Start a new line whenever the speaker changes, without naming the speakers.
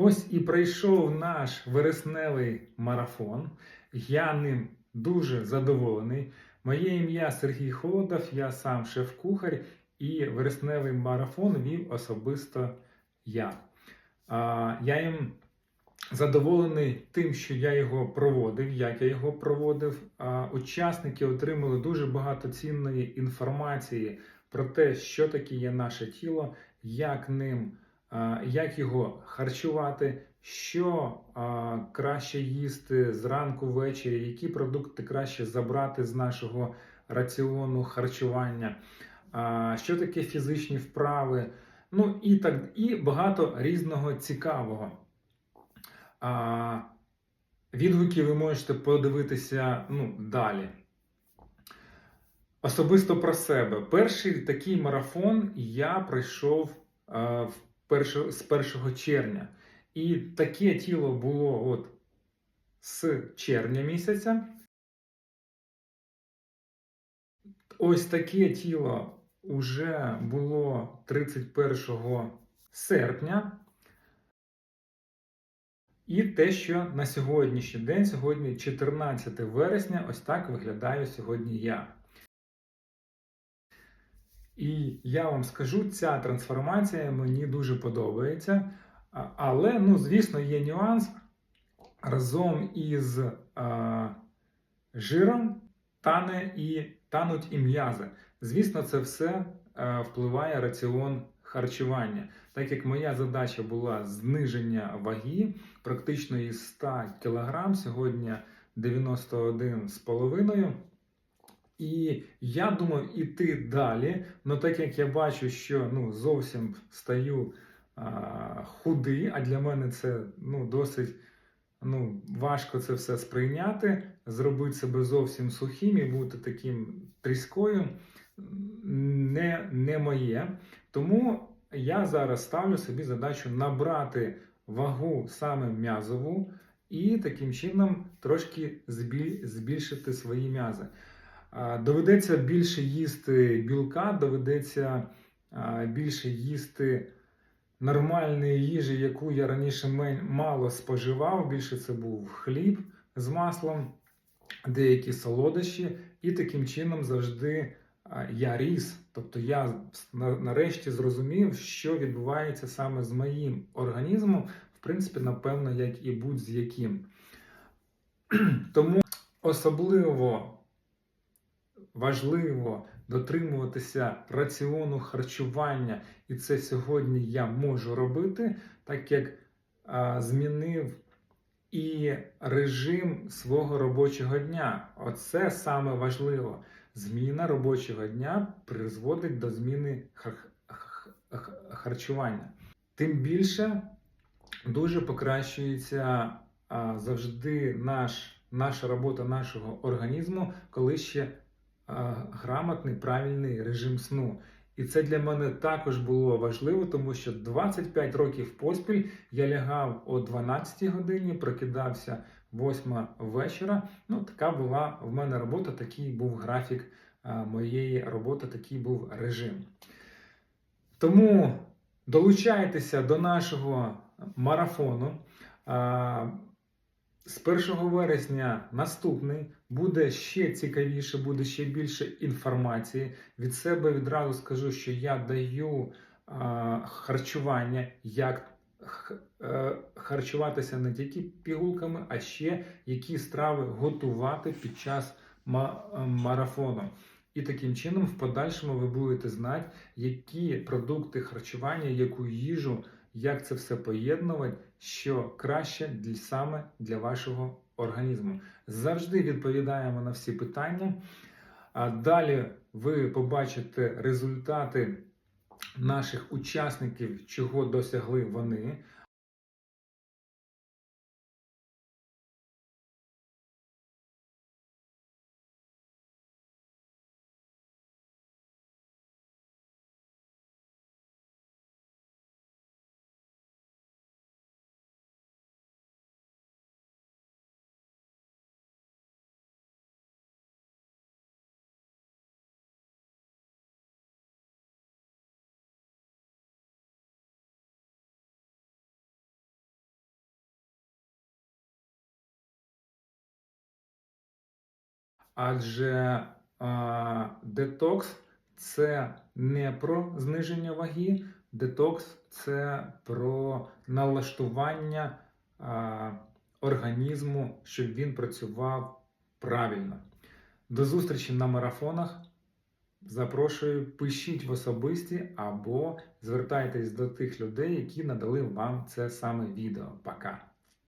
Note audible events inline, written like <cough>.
Ось і прийшов наш вересневий марафон. Я ним дуже задоволений. Моє ім'я Сергій Холодов, я сам шеф-кухар, і вересневий марафон вів особисто я. Я їм задоволений тим, що я його проводив, як я його проводив. Учасники отримали дуже багато цінної інформації про те, що таке є наше тіло, як ним, як його харчувати, що краще їсти зранку ввечері, які продукти краще забрати з нашого раціону харчування, що таке фізичні вправи, ну і так і багато різного цікавого. Відгуки ви можете подивитися ну, далі. Особисто про себе. Перший такий марафон я пройшов е, в з 1 червня. І таке тіло було от з червня місяця. Ось таке тіло вже було 31 серпня. І те, що на сьогоднішній день, сьогодні 14 вересня, ось так виглядаю сьогодні я. І я вам скажу, ця трансформація мені дуже подобається. Але, ну, звісно, є нюанс. Разом із а, жиром тане і, тануть і м'язи. Звісно, це все е, впливає раціон харчування. Так як моя задача була зниження ваги, практично із 100 кг, сьогодні 91,5 і я думав іти далі. але так як я бачу, що ну, зовсім стаю а, худий, а для мене це ну, досить ну, важко це все сприйняти, зробити себе зовсім сухим і бути таким тріскою не, не моє. Тому я зараз ставлю собі задачу набрати вагу саме м'язову і таким чином трошки збіль- збільшити свої м'язи. Доведеться більше їсти білка, доведеться більше їсти нормальної їжі, яку я раніше мало споживав. Більше це був хліб з маслом, деякі солодощі, і таким чином завжди я ріс. Тобто я нарешті зрозумів, що відбувається саме з моїм організмом, в принципі, напевно, як і будь-з яким. <clears throat> Тому особливо важливо дотримуватися раціону харчування, і це сьогодні я можу робити, так як а, змінив і режим свого робочого дня. Оце саме важливо. Зміна робочого дня призводить до зміни хар- харчування. Тим більше дуже покращується а, завжди наш, наша робота нашого організму, коли ще грамотний правильний режим сну. І це для мене також було важливо, тому що 25 років поспіль я лягав о 12 годині, прокидався 8 вечора. Ну, така була в мене робота, такий був графік моєї роботи, такий був режим. Тому долучайтеся до нашого марафону. З 1 вересня наступний буде ще цікавіше, буде ще більше інформації. Від себе відразу скажу, що я даю а, харчування, як е, харчуватися не тільки пігулками, а ще які страви готувати під час е, марафону. І таким чином, в подальшому ви будете знати, які продукти харчування, яку їжу, як це все поєднувати, що краще для, саме для вашого організму. Завжди відповідаємо на всі питання. А далі ви побачите результати наших учасників, чого досягли вони. Адже а, детокс це не про зниження ваги, детокс це про налаштування а, організму, щоб він працював правильно. До зустрічі на марафонах. Запрошую, пишіть в особисті або звертайтесь до тих людей, які надали вам це саме відео. Пока!